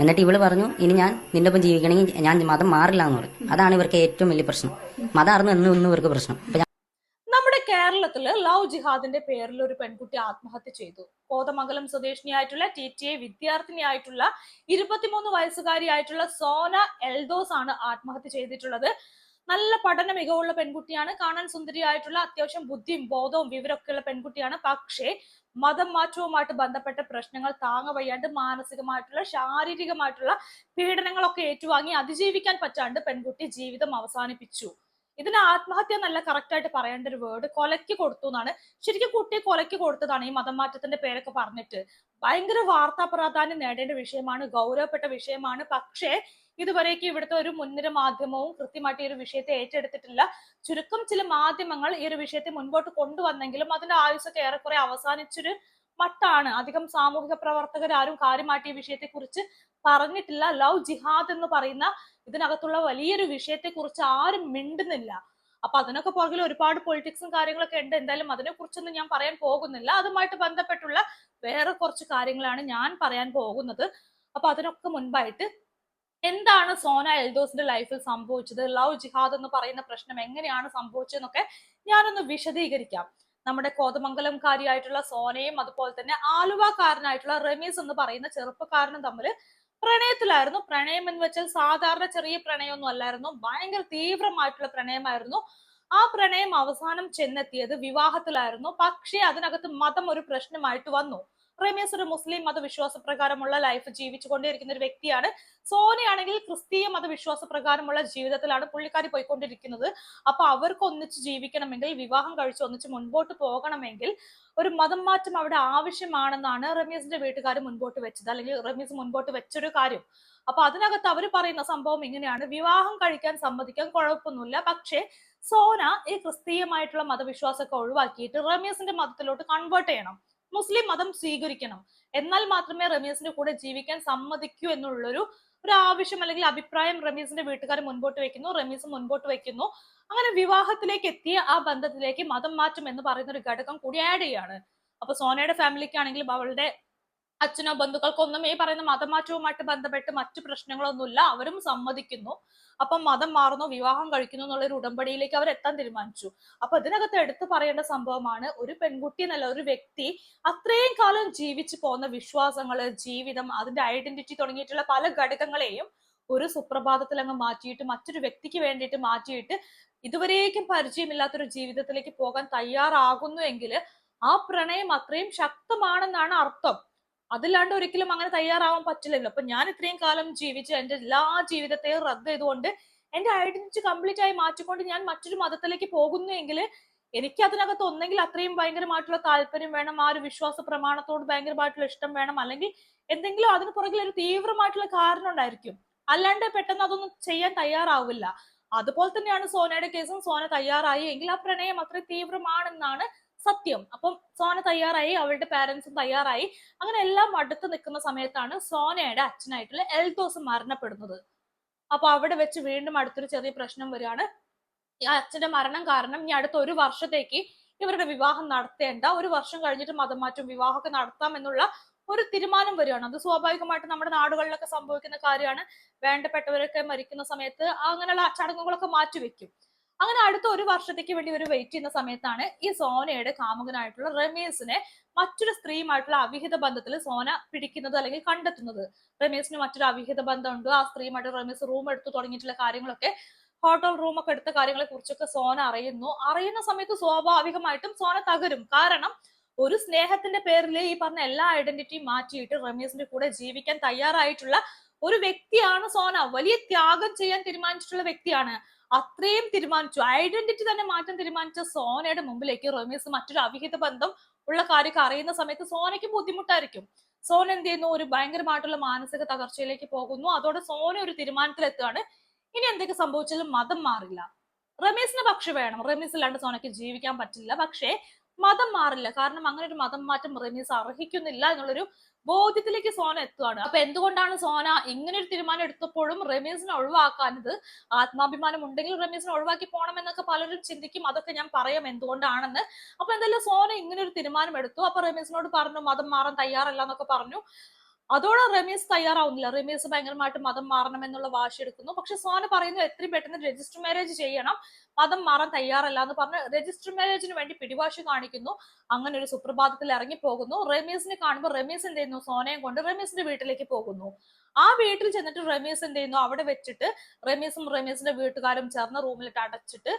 എന്നിട്ട് ഇവൾ പറഞ്ഞു ഇനി ഞാൻ നിന്റെ ഒപ്പം ജീവിക്കണമെങ്കിൽ ഞാൻ മതം മാറില്ല എന്ന് പറഞ്ഞു. അതാണ് ഇവർക്ക് ഏറ്റവും വലിയ പ്രശ്നം. മതമായിരുന്നു എന്നും ഇന്നും ഇവർക്ക് പ്രശ്നം. നമ്മുടെ കേരളത്തിൽ ലവ് ജിഹാദിന്റെ പേരിൽ ഒരു പെൺകുട്ടി ആത്മഹത്യ ചെയ്തു. കോതമംഗലം സ്വദേശിനിയായിട്ടുള്ള ടി ടി എ വിദ്യാർത്ഥിനിയായിട്ടുള്ള ഇരുപത്തിമൂന്ന് വയസ്സുകാരിയായിട്ടുള്ള സോന എൽദോസ് ആണ് ആത്മഹത്യ ചെയ്തിട്ടുള്ളത്. നല്ല പഠന മികവുള്ള പെൺകുട്ടിയാണ്. കാണാൻ സുന്ദരിയായിട്ടുള്ള അത്യാവശ്യം ബുദ്ധിയും ബോധവും വിവരമൊക്കെയുള്ള പെൺകുട്ടിയാണ്. പക്ഷേ മതം മാറ്റവുമായിട്ട് ബന്ധപ്പെട്ട പ്രശ്നങ്ങൾ താങ്ങ വയ്യാണ്ട് മാനസികമായിട്ടുള്ള ശാരീരികമായിട്ടുള്ള പീഡനങ്ങളൊക്കെ ഏറ്റുവാങ്ങി അതിജീവിക്കാൻ പറ്റാണ്ട് പെൺകുട്ടി ജീവിതം അവസാനിപ്പിച്ചു. ഇതിന് ആത്മഹത്യ നല്ല കറക്റ്റ് ആയിട്ട് പറയേണ്ട ഒരു വേർഡ്. കൊലയ്ക്ക് കൊടുത്തു എന്നാണ് ശരിക്കും കുട്ടിയെ കൊലയ്ക്ക് കൊടുത്തതാണ് ഈ മതം മാറ്റത്തിന്റെ പേരൊക്കെ പറഞ്ഞിട്ട്. ഭയങ്കര വാർത്താ പ്രാധാന്യം നേടേണ്ട വിഷയമാണ് ഗൗരവപ്പെട്ട വിഷയമാണ്. പക്ഷേ ഇതുവരേക്കും ഇവിടുത്തെ ഒരു മുൻനിര മാധ്യമവും കൃത്യമായിട്ട് ഈ ഒരു വിഷയത്തെ ഏറ്റെടുത്തിട്ടില്ല. ചുരുക്കം ചില മാധ്യമങ്ങൾ ഈ ഒരു വിഷയത്തെ മുൻപോട്ട് കൊണ്ടുവന്നെങ്കിലും അതിന്റെ ആയുസൊക്കെ ഏറെക്കുറെ അവസാനിച്ചൊരു മട്ടാണ്. അധികം സാമൂഹിക പ്രവർത്തകരാരും കാര്യമായിട്ട് ഈ വിഷയത്തെ കുറിച്ച് പറഞ്ഞിട്ടില്ല. ലവ് ജിഹാദ് എന്ന് പറയുന്ന ഇതിനകത്തുള്ള വലിയൊരു വിഷയത്തെ കുറിച്ച് ആരും മിണ്ടുന്നില്ല. അപ്പൊ അതിനൊക്കെ പുറകിൽ ഒരുപാട് പൊളിറ്റിക്സും കാര്യങ്ങളൊക്കെ ഉണ്ട്. എന്തായാലും അതിനെ കുറിച്ചൊന്നും ഞാൻ പറയാൻ പോകുന്നില്ല. അതുമായിട്ട് ബന്ധപ്പെട്ടുള്ള വേറെ കുറച്ച് കാര്യങ്ങളാണ് ഞാൻ പറയാൻ പോകുന്നത്. അപ്പൊ അതിനൊക്കെ മുൻപായിട്ട് എന്താണ് സോന എൽദോസിന്റെ ലൈഫിൽ സംഭവിച്ചത്? ലവ് ജിഹാദ് എന്ന് പറയുന്ന പ്രശ്നം എങ്ങനെയാണ് സംഭവിച്ചതെന്നൊക്കെ ഞാനൊന്ന് വിശദീകരിക്കാം. നമ്മുടെ കോതമംഗലംകാരിയായിട്ടുള്ള സോനയും അതുപോലെ തന്നെ ആലുവക്കാരനായിട്ടുള്ള റമീസ് എന്ന് പറയുന്ന ചെറുപ്പക്കാരനും തമ്മിൽ പ്രണയത്തിലായിരുന്നു. പ്രണയം എന്ന് വെച്ചാൽ സാധാരണ ചെറിയ പ്രണയമൊന്നും അല്ലായിരുന്നു. ഭയങ്കര തീവ്രമായിട്ടുള്ള പ്രണയമായിരുന്നു. ആ പ്രണയം അവസാനം ചെന്നെത്തിയത് വിവാഹത്തിലായിരുന്നു. പക്ഷേ അതിനകത്ത് മതം ഒരു പ്രശ്നമായിട്ട് വന്നു. റമീസ് ഒരു മുസ്ലിം മതവിശ്വാസ പ്രകാരമുള്ള ലൈഫ് ജീവിച്ചു കൊണ്ടിരിക്കുന്ന ഒരു വ്യക്തിയാണ്. സോനയാണെങ്കിൽ ക്രിസ്തീയ മതവിശ്വാസ പ്രകാരമുള്ള ജീവിതത്തിലാണ് പുള്ളിക്കാരി പോയിക്കൊണ്ടിരിക്കുന്നത്. അപ്പൊ അവർക്ക് ഒന്നിച്ച് ജീവിക്കണമെങ്കിൽ വിവാഹം കഴിച്ച് ഒന്നിച്ച് മുൻപോട്ട് പോകണമെങ്കിൽ ഒരു മതം മാറ്റം അവിടെ ആവശ്യമാണെന്നാണ് റമീസിന്റെ വീട്ടുകാർ മുൻപോട്ട് വെച്ചത്. അല്ലെങ്കിൽ റമീസ് മുൻപോട്ട് വെച്ചൊരു കാര്യം. അപ്പൊ അതിനകത്ത് അവർ പറയുന്ന സംഭവം ഇങ്ങനെയാണ്. വിവാഹം കഴിക്കാൻ സമ്മതിക്കാൻ കുഴപ്പമൊന്നുമില്ല. പക്ഷേ സോന ഈ ക്രിസ്തീയമായിട്ടുള്ള മതവിശ്വാസമൊക്കെ ഒഴിവാക്കിയിട്ട് റമീസിന്റെ മതത്തിലോട്ട് കൺവേർട്ട് ചെയ്യണം. മുസ്ലിം മതം സ്വീകരിക്കണം. എന്നാൽ മാത്രമേ റമീസിന്റെ കൂടെ ജീവിക്കാൻ സമ്മതിക്കൂ എന്നുള്ളൊരു ഒരു ആവശ്യം അല്ലെങ്കിൽ അഭിപ്രായം റമീസിന്റെ വീട്ടുകാർ മുൻപോട്ട് വെക്കുന്നു റമീസ് മുൻപോട്ട് വെക്കുന്നു. അങ്ങനെ വിവാഹത്തിലേക്ക് എത്തിയ ആ ബന്ധത്തിലേക്ക് മതം മാറ്റം എന്ന് പറയുന്ന ഒരു ഘടകം കൂടി ആഡ് ചെയ്യാണ്. അപ്പൊ സോനയുടെ ഫാമിലിക്ക് ആണെങ്കിലും അവളുടെ അച്ഛനോ ബന്ധുക്കൾക്കൊന്നും ഈ പറയുന്ന മതമാറ്റവുമായിട്ട് ബന്ധപ്പെട്ട് മറ്റു പ്രശ്നങ്ങളൊന്നുമില്ല. അവരും സമ്മതിക്കുന്നു. അപ്പം മതം മാറുന്നു വിവാഹം കഴിക്കുന്നു എന്നുള്ള ഒരു ഉടമ്പടിയിലേക്ക് അവർ എത്താൻ തീരുമാനിച്ചു. അപ്പൊ ഇതിനകത്ത് എടുത്തു പറയേണ്ട സംഭവമാണ് ഒരു പെൺകുട്ടി എന്നല്ല ഒരു വ്യക്തി അത്രയും കാലം ജീവിച്ചു പോകുന്ന വിശ്വാസങ്ങൾ ജീവിതം അതിന്റെ ഐഡന്റിറ്റി തുടങ്ങിയിട്ടുള്ള പല ഘടകങ്ങളെയും ഒരു സുപ്രഭാതത്തിൽ അങ്ങ് മാറ്റിയിട്ട് മറ്റൊരു വ്യക്തിക്ക് വേണ്ടിയിട്ട് മാറ്റിയിട്ട് ഇതുവരേക്കും പരിചയമില്ലാത്തൊരു ജീവിതത്തിലേക്ക് പോകാൻ തയ്യാറാകുന്നു എങ്കിൽ ആ പ്രണയം അത്രയും ശക്തമാണെന്നാണ് അർത്ഥം. അതില്ലാണ്ട് ഒരിക്കലും അങ്ങനെ തയ്യാറാവാൻ പറ്റില്ലല്ലോ. അപ്പൊ ഞാൻ ഇത്രയും കാലം ജീവിച്ച് എന്റെ എല്ലാ ജീവിതത്തെയും റദ്ദ് ചെയ്തുകൊണ്ട് എന്റെ ഐഡന്റിറ്റി കംപ്ലീറ്റ് ആയി മാറ്റിക്കൊണ്ട് ഞാൻ മറ്റൊരു മതത്തിലേക്ക് പോകുന്നു എങ്കിൽ എനിക്ക് അതിനകത്ത് ഒന്നെങ്കിൽ അത്രയും ഭയങ്കരമായിട്ടുള്ള താല്പര്യം വേണം ആ ഒരു വിശ്വാസ പ്രമാണത്തോട് ഭയങ്കരമായിട്ടുള്ള ഇഷ്ടം വേണം. അല്ലെങ്കിൽ എന്തെങ്കിലും അതിന് പുറകിൽ ഒരു തീവ്രമായിട്ടുള്ള കാരണം ഉണ്ടായിരിക്കും. അല്ലാണ്ട് പെട്ടെന്ന് അതൊന്നും ചെയ്യാൻ തയ്യാറാവില്ല. അതുപോലെ തന്നെയാണ് സോനയുടെ കേസും സോന തയ്യാറായി എങ്കിൽ ആ പ്രണയം അത്രയും തീവ്രമാണെന്നാണ് സത്യം. അപ്പം സോന തയ്യാറായി അവളുടെ പാരന്റ്സും തയ്യാറായി. അങ്ങനെ എല്ലാം അടുത്ത് നിൽക്കുന്ന സമയത്താണ് സോനയുടെ അച്ഛനായിട്ടുള്ള എൽദോസ് മരണപ്പെടുന്നത്. അപ്പൊ അവിടെ വെച്ച് വീണ്ടും അടുത്തൊരു ചെറിയ പ്രശ്നം വരികയാണ്. ഈ അച്ഛന്റെ മരണം കാരണം ഇനി അടുത്ത ഒരു വർഷത്തേക്ക് ഇവരുടെ വിവാഹം നടത്തേണ്ട ഒരു വർഷം കഴിഞ്ഞിട്ട് മതം മാറ്റം വിവാഹമൊക്കെ നടത്താം എന്നുള്ള ഒരു തീരുമാനം വരികയാണ്. അത് സ്വാഭാവികമായിട്ട് നമ്മുടെ നാടുകളിലൊക്കെ സംഭവിക്കുന്ന കാര്യമാണ്. വേണ്ടപ്പെട്ടവരൊക്കെ മരിക്കുന്ന സമയത്ത് അങ്ങനെയുള്ള ചടങ്ങുകളൊക്കെ മാറ്റിവെക്കും. അങ്ങനെ അടുത്ത ഒരു വർഷത്തേക്ക് വേണ്ടി ഒരു വെയിറ്റ് ചെയ്യുന്ന സമയത്താണ് ഈ സോനയുടെ കാമുകനായിട്ടുള്ള റമീസിനെ മറ്റൊരു സ്ത്രീയുമായിട്ടുള്ള അവിഹിത ബന്ധത്തിൽ സോന പിടിക്കുന്നത് അല്ലെങ്കിൽ കണ്ടെത്തുന്നത്. റമീസിന് മറ്റൊരു അവിഹിത ബന്ധമുണ്ട്. ആ സ്ത്രീയുമായിട്ട് റമീസ് റൂം എടുത്തു തുടങ്ങിയിട്ടുള്ള കാര്യങ്ങളൊക്കെ ഹോട്ടൽ റൂം ഒക്കെ എടുത്ത കാര്യങ്ങളെ കുറിച്ചൊക്കെ സോന അറിയുന്നു. അറിയുന്ന സമയത്ത് സ്വാഭാവികമായിട്ടും സോന തകരും. കാരണം ഒരു സ്നേഹത്തിന്റെ പേരിൽ ഈ പറഞ്ഞ എല്ലാ ഐഡന്റിറ്റിയും മാറ്റിയിട്ട് റമീസിന്റെ കൂടെ ജീവിക്കാൻ തയ്യാറായിട്ടുള്ള ഒരു വ്യക്തിയാണ് സോന. വലിയ ത്യാഗം ചെയ്യാൻ തീരുമാനിച്ചിട്ടുള്ള വ്യക്തിയാണ്. അത്രയും തീരുമാനിച്ചു. ഐഡന്റിറ്റി തന്നെ മാറ്റാൻ തീരുമാനിച്ച സോനയുടെ മുമ്പിലേക്ക് റമീസ് മറ്റൊരു അവിഹിത ബന്ധം ഉള്ള കാര്യമൊക്കെ അറിയുന്ന സമയത്ത് സോനയ്ക്ക് ബുദ്ധിമുട്ടായിരിക്കും. സോന എന്ത് ചെയ്യുന്നു? ഒരു ഭയങ്കരമായിട്ടുള്ള മാനസിക തകർച്ചയിലേക്ക് പോകുന്നു. അതോടെ സോന ഒരു തീരുമാനത്തിലെത്തുകയാണ്. ഇനി എന്തൊക്കെ സംഭവിച്ചാലും മതം മാറില്ല. റമീസിന് പക്ഷെ വേണം. റമീസ് ഇല്ലാണ്ട് സോനയ്ക്ക് ജീവിക്കാൻ പറ്റില്ല. പക്ഷേ മതം മാറില്ല. കാരണം അങ്ങനെ ഒരു മതം മാറ്റം റെമീസ് അർഹിക്കുന്നില്ല എന്നുള്ളൊരു ബോധ്യത്തിലേക്ക് സോന എത്തുകയാണ് അപ്പൊ എന്തുകൊണ്ടാണ് സോന ഇങ്ങനെ ഒരു തീരുമാനം എടുത്തപ്പോഴും റമീസിനെ ഒഴിവാക്കാനത് ആത്മാഭിമാനം ഉണ്ടെങ്കിൽ റമീസിനെ ഒഴിവാക്കി പോകണം എന്നൊക്കെ പലരും ചിന്തിക്കും. അതൊക്കെ ഞാൻ പറയാം എന്തുകൊണ്ടാണെന്ന്. അപ്പൊ എന്തായാലും സോന ഇങ്ങനെ ഒരു തീരുമാനം എടുത്തു. അപ്പൊ റമീസിനോട് പറഞ്ഞു മതം മാറാൻ തയ്യാറല്ല എന്നൊക്കെ പറഞ്ഞു. അതോടെ റമീസ് തയ്യാറാവുന്നില്ല. റമീസ് ഭയങ്കരമായിട്ട് മതം മാറണം എന്നുള്ള വാശി എടുക്കുന്നു. പക്ഷെ സോന പറയുന്നു എത്രയും പെട്ടെന്ന് രജിസ്റ്റർ മാരേജ് ചെയ്യണം. മതം മാറാൻ തയ്യാറല്ല എന്ന് പറഞ്ഞ് രജിസ്റ്റർ മാരേജിന് വേണ്ടി പിടിവാശി കാണിക്കുന്നു. അങ്ങനെ ഒരു സുപ്രഭാതത്തിൽ ഇറങ്ങി പോകുന്നു റമീസിനെ കാണുമ്പോൾ റമീസ് എന്ത് ചെയ്യുന്നു? സോനയും കൊണ്ട് റമീസിന്റെ വീട്ടിലേക്ക് പോകുന്നു. ആ വീട്ടിൽ ചെന്നിട്ട് റമീസ് എന്ത് ചെയ്യുന്നു? അവിടെ വെച്ചിട്ട് റമീസും റമീസിന്റെ വീട്ടുകാരും ചേർന്ന് റൂമിലിട്ട് അടച്ചിട്ട്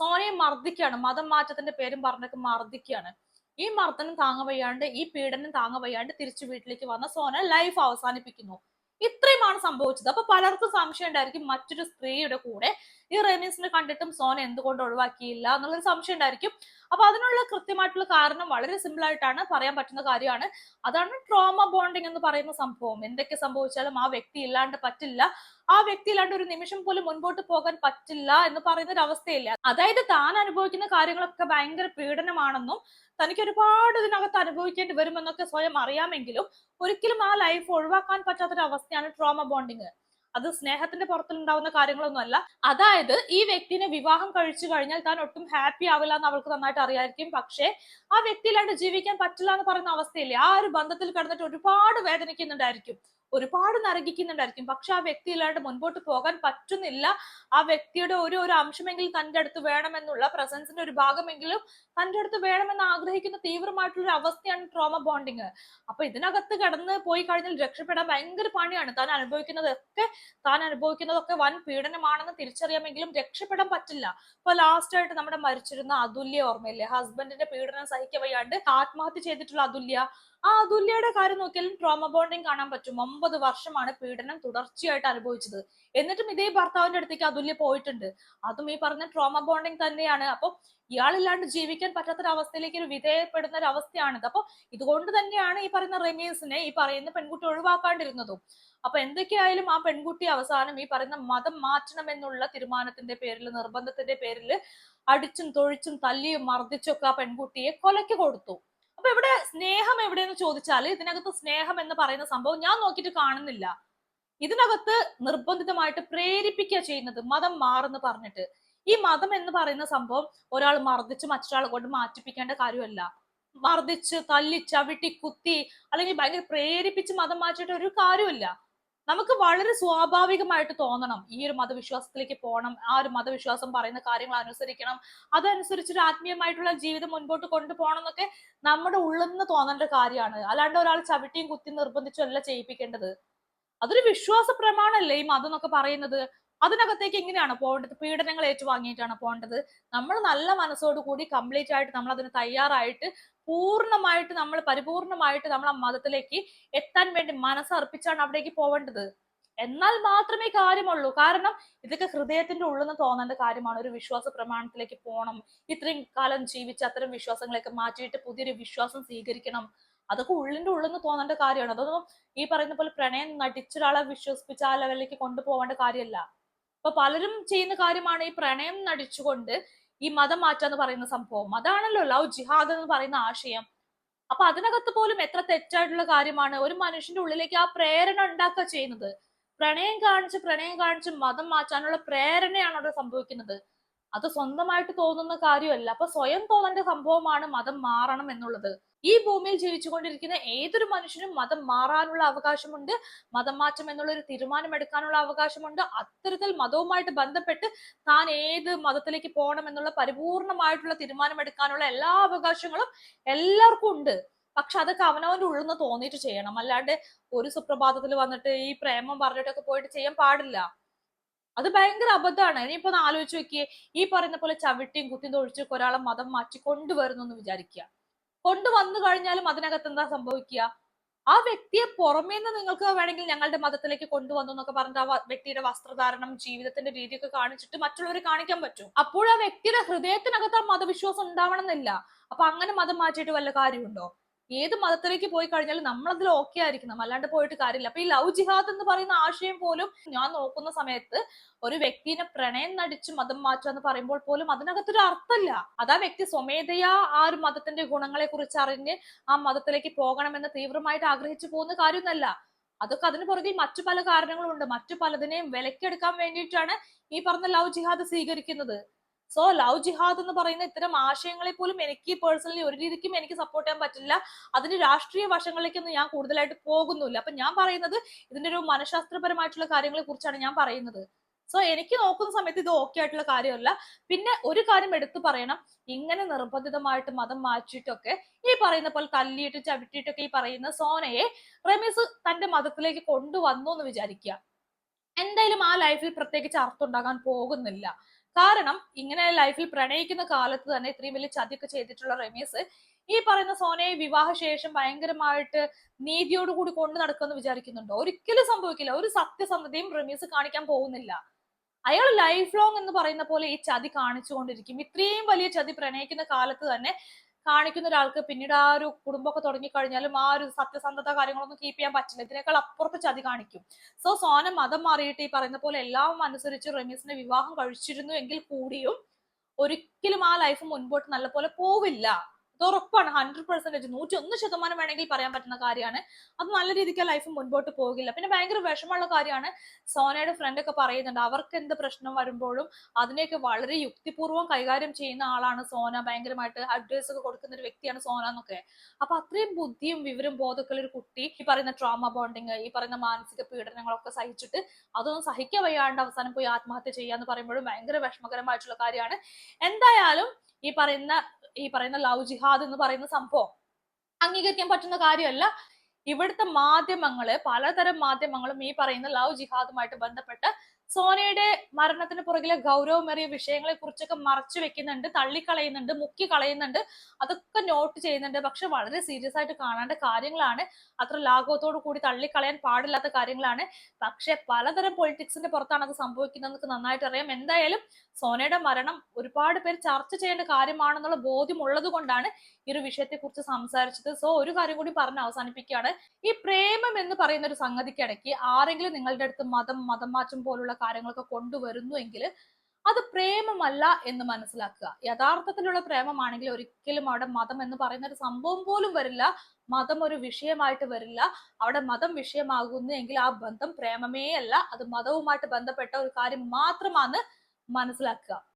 സോനയെ മർദ്ദിക്കുകയാണ്. മതം മാറ്റത്തിന്റെ പേരും പറഞ്ഞൊക്കെ മർദ്ദിക്കുകയാണ്. ഈ മർദ്ദനം താങ്ങ വയ്യാണ്ട് ഈ പീഡനം താങ്ങ വയ്യാണ്ട് തിരിച്ചു വീട്ടിലേക്ക് വന്ന സോന ലൈഫ് അവസാനിപ്പിക്കുന്നു. ഇത്രയുമാണ് സംഭവിച്ചത്. അപ്പൊ പലർക്കും സംശയം ഉണ്ടായിരിക്കും മറ്റൊരു സ്ത്രീയുടെ കൂടെ ഈ റെമീസിനെ കണ്ടിട്ടും സോന എന്തുകൊണ്ട് ഒഴിവാക്കിയില്ല എന്നുള്ളൊരു സംശയം ഉണ്ടായിരിക്കും. അപ്പൊ അതിനുള്ള കൃത്യമായിട്ടുള്ള കാരണം വളരെ സിമ്പിൾ ആയിട്ടാണ് പറയാൻ പറ്റുന്ന കാര്യമാണ്. അതാണ് ട്രോമ ബോണ്ടിങ് എന്ന് പറയുന്ന സംഭവം. എന്തൊക്കെ സംഭവിച്ചാലും ആ വ്യക്തി ഇല്ലാണ്ട് പറ്റില്ല. ആ വ്യക്തി ഇല്ലാണ്ട് ഒരു നിമിഷം പോലും മുൻപോട്ട് പോകാൻ പറ്റില്ല എന്ന് പറയുന്ന ഒരു അവസ്ഥയില്ല അതായത് താൻ അനുഭവിക്കുന്ന കാര്യങ്ങളൊക്കെ ഭയങ്കര പീഡനമാണെന്നും തനിക്ക് ഒരുപാട് ഇതിനകത്ത് അനുഭവിക്കേണ്ടി വരുമെന്നൊക്കെ സ്വയം അറിയാമെങ്കിലും ഒരിക്കലും ആ ലൈഫ് ഒഴിവാക്കാൻ പറ്റാത്തൊരു അവസ്ഥയാണ് ട്രോമ ബോണ്ടിങ് അത് സ്നേഹത്തിന്റെ പുറത്തുണ്ടാവുന്ന കാര്യങ്ങളൊന്നും അല്ല. അതായത് ഈ വ്യക്തിനെ വിവാഹം കഴിച്ചു കഴിഞ്ഞാൽ താൻ ഒട്ടും ഹാപ്പി ആവില്ല എന്ന് അവൾക്ക് നന്നായിട്ട് അറിയായിരിക്കും. പക്ഷേ ആ വ്യക്തിയിലാണ്ട് ജീവിക്കാൻ പറ്റില്ല എന്ന് പറയുന്ന അവസ്ഥയില്ലേ? ആ ഒരു ബന്ധത്തിൽ കിടന്നിട്ട് ഒരുപാട് വേദനിക്കുന്നുണ്ടായിരിക്കും. ഒരുപാട് നരകിക്കുന്നുണ്ടായിരിക്കും. പക്ഷെ ആ വ്യക്തി ഇല്ലാണ്ട് മുൻപോട്ട് പോകാൻ പറ്റുന്നില്ല. ആ വ്യക്തിയുടെ ഒരു ഒരു അംശമെങ്കിലും തന്റെ അടുത്ത് വേണമെന്നുള്ള പ്രസൻസിന്റെ ഒരു ഭാഗമെങ്കിലും തന്റെ അടുത്ത് വേണമെന്ന് ആഗ്രഹിക്കുന്ന തീവ്രമായിട്ടുള്ള ഒരു അവസ്ഥയാണ് ട്രോമ ബോണ്ടിങ് അപ്പൊ ഇതിനകത്ത് കടന്ന് പോയി കഴിഞ്ഞാൽ രക്ഷപ്പെടാൻ ഭയങ്കര പണിയാണ്. താൻ അനുഭവിക്കുന്നതൊക്കെ താൻ അനുഭവിക്കുന്നതൊക്കെ വൻ പീഡനമാണെന്ന് തിരിച്ചറിയാമെങ്കിലും രക്ഷപ്പെടാൻ പറ്റില്ല. ഇപ്പൊ ലാസ്റ്റ് ആയിട്ട് നമ്മുടെ മരിച്ചിരുന്ന അതുല്യ ഓർമ്മയില്ലേ? ഹസ്ബൻഡിന്റെ പീഡനം സഹിക്ക വയ്യാണ്ട് ആത്മഹത്യ ചെയ്തിട്ടുള്ള അതുല്യ ആ അതുല്യയുടെ കാര്യം നോക്കിയാലും ട്രോമ ബോണ്ടിങ് കാണാൻ പറ്റും. ഒമ്പത് വർഷമാണ് പീഡനം തുടർച്ചയായിട്ട് അനുഭവിച്ചത്. എന്നിട്ടും ഇതേ ഭർത്താവിന്റെ അടുത്തേക്ക് അതുല്യ പോയിട്ടുണ്ട്. അതും ഈ പറഞ്ഞ ട്രോമ ബോണ്ടിങ് തന്നെയാണ്. അപ്പൊ ഇയാളില്ലാണ്ട് ജീവിക്കാൻ പറ്റാത്തൊരവസ്ഥയിലേക്ക് ഒരു വിധേയപ്പെടുന്ന ഒരു അവസ്ഥയാണിത് അപ്പൊ ഇതുകൊണ്ട് തന്നെയാണ് ഈ പറയുന്ന റെമീസിനെ ഈ പറയുന്ന പെൺകുട്ടി ഒഴിവാക്കാണ്ടിരുന്നതും. അപ്പൊ എന്തൊക്കെയായാലും ആ പെൺകുട്ടി അവസാനം ഈ പറയുന്ന മതം മാറ്റണമെന്നുള്ള തീരുമാനത്തിന്റെ പേരിൽ നിർബന്ധത്തിന്റെ പേരിൽ അടിച്ചും തൊഴിച്ചും തല്ലിയും മർദ്ദിച്ചും ഒക്കെ ആ പെൺകുട്ടിയെ കൊലയ്ക്ക് കൊടുത്തു. അപ്പൊ ഇവിടെ സ്നേഹം എവിടെയെന്ന് ചോദിച്ചാൽ ഇതിനകത്ത് സ്നേഹം എന്ന് പറയുന്ന സംഭവം ഞാൻ നോക്കിയിട്ട് കാണുന്നില്ല. ഇതിനകത്ത് നിർബന്ധിതമായിട്ട് പ്രേരിപ്പിക്കുക ചെയ്യുന്നത് മതം മാറെന്ന് പറഞ്ഞിട്ട്. ഈ മതം എന്ന് പറയുന്ന സംഭവം ഒരാൾ മർദ്ദിച്ച് മറ്റൊരാളെ കൊണ്ട് മാറ്റിപ്പിക്കേണ്ട കാര്യമല്ല. മർദ്ദിച്ച് തല്ലി ചവിട്ടി കുത്തി അല്ലെങ്കിൽ ഭയങ്കര പ്രേരിപ്പിച്ച് മതം മാറ്റിയിട്ട് ഒരു കാര്യമില്ല നമുക്ക് വളരെ സ്വാഭാവികമായിട്ട് തോന്നണം. ഈ ഒരു മതവിശ്വാസത്തിലേക്ക് പോകണം ആ ഒരു മതവിശ്വാസം പറയുന്ന കാര്യങ്ങൾ അനുസരിക്കണം അതനുസരിച്ച് ഒരു ആത്മീയമായിട്ടുള്ള ജീവിതം മുൻപോട്ട് കൊണ്ടുപോകണം എന്നൊക്കെ നമ്മുടെ ഉള്ളിൽ നിന്ന് തോന്നേണ്ട കാര്യമാണ്. അല്ലാണ്ട് ഒരാൾ ചവിട്ടിയും കുത്തി നിർബന്ധിച്ചും അല്ല ചെയ്യിപ്പിക്കേണ്ടത്. അതൊരു വിശ്വാസ പ്രമാണല്ലേ ഈ മതം എന്നൊക്കെ പറയുന്നത്? അതിനകത്തേക്ക് എങ്ങനെയാണ് പോകേണ്ടത്? പീഡനങ്ങൾ ഏറ്റുവാങ്ങിയിട്ടാണ് പോകേണ്ടത്? നമ്മൾ നല്ല മനസ്സോട് കൂടി കംപ്ലീറ്റ് ആയിട്ട് നമ്മൾ അതിന് തയ്യാറായിട്ട് പൂർണമായിട്ട് നമ്മൾ പരിപൂർണമായിട്ട് നമ്മൾ ആ മതത്തിലേക്ക് എത്താൻ വേണ്ടി മനസ്സർപ്പിച്ചാണ് അവിടേക്ക് പോവേണ്ടത് എന്നാൽ മാത്രമേ കാര്യമുള്ളൂ. കാരണം ഇതൊക്കെ ഹൃദയത്തിന്റെ ഉള്ളിൽ നിന്ന് തോന്നേണ്ട കാര്യമാണ്. ഒരു വിശ്വാസ പ്രമാണത്തിലേക്ക് പോകണം ഇത്രയും കാലം ജീവിച്ച് അത്തരം വിശ്വാസങ്ങളൊക്കെ മാറ്റിയിട്ട് പുതിയൊരു വിശ്വാസം സ്വീകരിക്കണം. അതൊക്കെ ഉള്ളിന്റെ ഉള്ളിൽ നിന്ന് തോന്നേണ്ട കാര്യമാണ്. അതൊന്നും ഈ പറയുന്ന പോലെ പ്രണയം നടിച്ചൊരാളെ വിശ്വസിപ്പിച്ച ആ ലെവലിലേക്ക് കൊണ്ടുപോകേണ്ട കാര്യമല്ല. അപ്പൊ പലരും ചെയ്യുന്ന കാര്യമാണ് ഈ പ്രണയം നടിച്ചുകൊണ്ട് ഈ മതം മാറ്റാന്ന് പറയുന്ന സംഭവം. അതാണല്ലോ ലവ് ജിഹാദ് എന്ന് പറയുന്ന ആശയം. അപ്പൊ അതിനകത്ത് പോലും എത്ര തെറ്റായിട്ടുള്ള കാര്യമാണ് ഒരു മനുഷ്യന്റെ ഉള്ളിലേക്ക് ആ പ്രേരണ ഉണ്ടാക്കുക ചെയ്യുന്നത്. പ്രണയം കാണിച്ച് പ്രണയം കാണിച്ച് മതം മാറ്റാനുള്ള പ്രേരണയാണ് അവിടെ സംഭവിക്കുന്നത്. അത് സ്വന്തമായിട്ട് തോന്നുന്ന കാര്യമല്ല. അപ്പൊ സ്വയം തോന്നേണ്ട സംഭവമാണ് മതം മാറണം എന്നുള്ളത്. ഈ ഭൂമിയിൽ ജീവിച്ചുകൊണ്ടിരിക്കുന്ന ഏതൊരു മനുഷ്യനും മതം മാറാനുള്ള അവകാശമുണ്ട്. മതം മാറ്റം എന്നുള്ള ഒരു തീരുമാനം എടുക്കാനുള്ള അവകാശമുണ്ട്. അത്തരത്തിൽ മതവുമായിട്ട് ബന്ധപ്പെട്ട് താൻ ഏത് മതത്തിലേക്ക് പോകണം എന്നുള്ള പരിപൂർണമായിട്ടുള്ള തീരുമാനം എടുക്കാനുള്ള എല്ലാ അവകാശങ്ങളും എല്ലാവർക്കും ഉണ്ട്. പക്ഷെ അതൊക്കെ അവനവന്റെ ഉള്ളിൽ നിന്ന് തോന്നിയിട്ട് ചെയ്യണം. അല്ലാണ്ട് ഒരു സുപ്രഭാതത്തിൽ വന്നിട്ട് ഈ പ്രേമം പറഞ്ഞിട്ടൊക്കെ പോയിട്ട് ചെയ്യാൻ പാടില്ല. അത് ഭയങ്കര അബദ്ധമാണ്. ഇനിയിപ്പോ ഒന്ന് ആലോചിച്ച് നോക്കിയേ ഈ പറയുന്ന പോലെ ചവിട്ടിയും കുത്തിയും തൊഴിച്ചൊക്കെ ഒരാളെ മതം മാറ്റി കൊണ്ടുവരുന്നു എന്ന് വിചാരിക്കുക. കൊണ്ടുവന്നു കഴിഞ്ഞാലും അതിനകത്ത് എന്താ സംഭവിക്കുക? ആ വ്യക്തിയെ പുറമേ നിന്ന് നിങ്ങൾക്ക് വേണമെങ്കിൽ ഞങ്ങളുടെ മതത്തിലേക്ക് കൊണ്ടുവന്നു എന്നൊക്കെ പറഞ്ഞിട്ട് ആ വ്യക്തിയുടെ വസ്ത്രധാരണം ജീവിതത്തിന്റെ രീതിയൊക്കെ കാണിച്ചിട്ട് മറ്റുള്ളവരെ കാണിക്കാൻ പറ്റും. അപ്പോൾ ആ വ്യക്തിയുടെ ഹൃദയത്തിനകത്ത് ആ മതവിശ്വാസം ഉണ്ടാവണം എന്നില്ല അപ്പൊ അങ്ങനെ മതം മാറ്റിയിട്ട് വല്ല കാര്യമുണ്ടോ? ഏത് മതത്തിലേക്ക് പോയി കഴിഞ്ഞാലും നമ്മളതിൽ ഓക്കെ ആയിരിക്കണം. അല്ലാണ്ട് പോയിട്ട് കാര്യമില്ല. അപ്പൊ ഈ ലവ് ജിഹാദ് എന്ന് പറയുന്ന ആശയം പോലും ഞാൻ നോക്കുന്ന സമയത്ത് ഒരു വ്യക്തിനെ പ്രണയം നടിച്ച് മതം മാറ്റുക എന്ന് പറയുമ്പോൾ പോലും അതിനകത്തൊരു അർത്ഥമില്ല. ആ വ്യക്തി സ്വമേധയാ ആ ഒരു മതത്തിന്റെ ഗുണങ്ങളെ കുറിച്ച് അറിഞ്ഞ് ആ മതത്തിലേക്ക് പോകണമെന്ന് തീവ്രമായിട്ട് ആഗ്രഹിച്ചു പോകുന്ന കാര്യമൊന്നല്ല അതൊക്കെ അതിന് പുറകെ മറ്റു പല കാരണങ്ങളും ഉണ്ട് മറ്റു പലതിനെയും വിലക്കെടുക്കാൻ വേണ്ടിയിട്ടാണ് ഈ പറഞ്ഞ ലവ് ജിഹാദ് സ്വീകരിക്കുന്നത്. സോ ലവ് ജിഹാദ് എന്ന് പറയുന്ന ഇത്തരം ആശയങ്ങളെ പോലും എനിക്ക് പേഴ്സണലി ഒരു രീതിക്കും എനിക്ക് സപ്പോർട്ട് ചെയ്യാൻ പറ്റില്ല. അതിന് രാഷ്ട്രീയ വശങ്ങളിലേക്കൊന്നും ഞാൻ കൂടുതലായിട്ട് പോകുന്നില്ല. അപ്പൊ ഞാൻ പറയുന്നത് ഇതിന്റെ ഒരു മനഃശാസ്ത്രപരമായിട്ടുള്ള കാര്യങ്ങളെ കുറിച്ചാണ് ഞാൻ പറയുന്നത്. സോ എനിക്ക് നോക്കുന്ന സമയത്ത് ഇത് ഓക്കെ ആയിട്ടുള്ള കാര്യമല്ല. പിന്നെ ഒരു കാര്യം എടുത്തു പറയണം. ഇങ്ങനെ നിർബന്ധിതമായിട്ട് മതം മാറ്റിയിട്ടൊക്കെ ഈ പറയുന്ന പോലെ തല്ലിയിട്ട് ചവിട്ടിയിട്ടൊക്കെ ഈ പറയുന്ന സോനയെ റമീസ് തന്റെ മതത്തിലേക്ക് കൊണ്ടുവന്നു എന്ന് വിചാരിക്കുക. എന്തായാലും ആ ലൈഫിൽ പ്രത്യേകിച്ച് അർത്ഥം ഉണ്ടാകാൻ പോകുന്നില്ല. കാരണം ഇങ്ങനെ ലൈഫിൽ പ്രണയിക്കുന്ന കാലത്ത് തന്നെ ഇത്രയും വലിയ ചതിയൊക്കെ ചെയ്തിട്ടുള്ള റമീസ് ഈ പറയുന്ന സോനയെ വിവാഹശേഷം ഭയങ്കരമായിട്ട് നീതിയോട് കൂടി കൊണ്ടു നടക്കുമെന്ന് വിചാരിക്കുന്നുണ്ടോ? ഒരിക്കലും സംഭവിക്കില്ല. ഒരു സത്യസന്ധതയും റമീസ് കാണിക്കാൻ പോകുന്നില്ല. അയാൾ ലൈഫ് ലോങ് എന്ന് പറയുന്ന പോലെ ഈ ചതി കാണിച്ചുകൊണ്ടിരിക്കും. ഇത്രയും വലിയ ചതി പ്രണയിക്കുന്ന കാലത്ത് തന്നെ കാണിക്കുന്ന ഒരാൾക്ക് പിന്നീട് ആ ഒരു കുടുംബമൊക്കെ തുടങ്ങിക്കഴിഞ്ഞാലും ആ ഒരു സത്യസന്ധത കാര്യങ്ങളൊന്നും കീപ്പ് ചെയ്യാൻ പറ്റില്ല. ഇതിനേക്കാൾ അപ്പുറത്ത് ചതി കാണിക്കും. സോ സോന മതം മാറിയിട്ട് ഈ പറയുന്ന പോലെ എല്ലാം അനുസരിച്ച് റമീസിനെ വിവാഹം കഴിച്ചിരുന്നു എങ്കിൽ കൂടിയും ഒരിക്കലും ആ ലൈഫ് മുൻപോട്ട് നല്ലപോലെ പോവില്ല. അത് ഉറപ്പാണ്. ഹൺഡ്രഡ് പെർസെന്റേജ് നൂറ്റി ഒന്ന് ശതമാനം വേണമെങ്കിൽ പറയാൻ പറ്റുന്ന കാര്യമാണ്. അത് നല്ല രീതിക്ക് ലൈഫ് മുൻപോട്ട് പോകില്ല. പിന്നെ ഭയങ്കര വിഷമമുള്ള കാര്യമാണ്. സോനയുടെ ഫ്രണ്ട് ഒക്കെ പറയുന്നുണ്ട് അവർക്ക് എന്ത് പ്രശ്നം വരുമ്പോഴും അതിനെയൊക്കെ വളരെ യുക്തിപൂർവം കൈകാര്യം ചെയ്യുന്ന ആളാണ് സോന. ഭയങ്കരമായിട്ട് അഡ്വൈസ് ഒക്കെ കൊടുക്കുന്ന ഒരു വ്യക്തിയാണ് സോന എന്നൊക്കെ. അപ്പൊ അത്രയും ബുദ്ധിയും വിവരം ബോധക്കുള്ള ഒരു കുട്ടി ഈ പറയുന്ന ട്രോമ ബോണ്ടിങ് ഈ പറയുന്ന മാനസിക പീഡനങ്ങളൊക്കെ സഹിച്ചിട്ട് അതൊന്നും സഹിക്കാൻ വയ്യാണ്ട് അവസാനം പോയി ആത്മഹത്യ ചെയ്യാന്ന് പറയുമ്പോഴും ഭയങ്കര വിഷമകരമായിട്ടുള്ള കാര്യമാണ്. എന്തായാലും ഈ പറയുന്ന ഈ പറയുന്ന ലവ് ജിഹാദ് എന്ന് പറയുന്ന സംഭവം. അംഗീകരിക്കാൻ പറ്റുന്ന കാര്യമല്ല. ഇവിടുത്തെ മാധ്യമങ്ങൾ പലതരം മാധ്യമങ്ങളും ഈ പറയുന്ന ലവ് ജിഹാദുമായിട്ട് ബന്ധപ്പെട്ട് സോനയുടെ മരണത്തിന് പുറകിലെ ഗൗരവമേറിയ വിഷയങ്ങളെ കുറിച്ചൊക്കെ മറച്ചു വെക്കുന്നുണ്ട് തള്ളിക്കളയുന്നുണ്ട് മുക്കി കളയുന്നുണ്ട് അതൊക്കെ നോട്ട് ചെയ്യുന്നുണ്ട്. പക്ഷെ വളരെ സീരിയസ് ആയിട്ട് കാണേണ്ട കാര്യങ്ങളാണ്. അത്ര ലാഘവത്തോടു കൂടി തള്ളിക്കളയാൻ പാടില്ലാത്ത കാര്യങ്ങളാണ്. പക്ഷെ പലതരം പൊളിറ്റിക്സിന്റെ പുറത്താണ് അത് സംഭവിക്കുന്നത് നമുക്ക് നന്നായിട്ട് അറിയാം. എന്തായാലും സോനയുടെ മരണം ഒരുപാട് പേര് ചർച്ച ചെയ്യേണ്ട കാര്യമാണെന്നുള്ള ബോധ്യം ഉള്ളത് കൊണ്ടാണ് ഈ ഒരു വിഷയത്തെ കുറിച്ച് സംസാരിച്ചത്. സോ ഒരു കാര്യം കൂടി പറഞ്ഞ് അവസാനിപ്പിക്കുകയാണ്. ഈ പ്രേമം എന്ന് പറയുന്ന ഒരു സംഗതിക്കിടയ്ക്ക് ആരെങ്കിലും നിങ്ങളുടെ അടുത്ത് മതം മതം മാറ്റം പോലുള്ള കാര്യങ്ങളൊക്കെ കൊണ്ടുവരുന്നു എങ്കിൽ അത് പ്രേമമല്ല എന്ന് മനസ്സിലാക്കുക. യഥാർത്ഥത്തിലുള്ള പ്രേമമാണെങ്കിൽ ഒരിക്കലും അവിടെ മതം എന്ന് പറയുന്ന ഒരു സംഭവം പോലും വരില്ല. മതം ഒരു വിഷയമായിട്ട് വരില്ല. അവിടെ മതം വിഷയമാകുന്നു എങ്കിൽ ആ ബന്ധം പ്രേമമേ അല്ല അത് മതവുമായിട്ട് ബന്ധപ്പെട്ട ഒരു കാര്യം മാത്രമാണ് മനസ്സിലാക്കുക.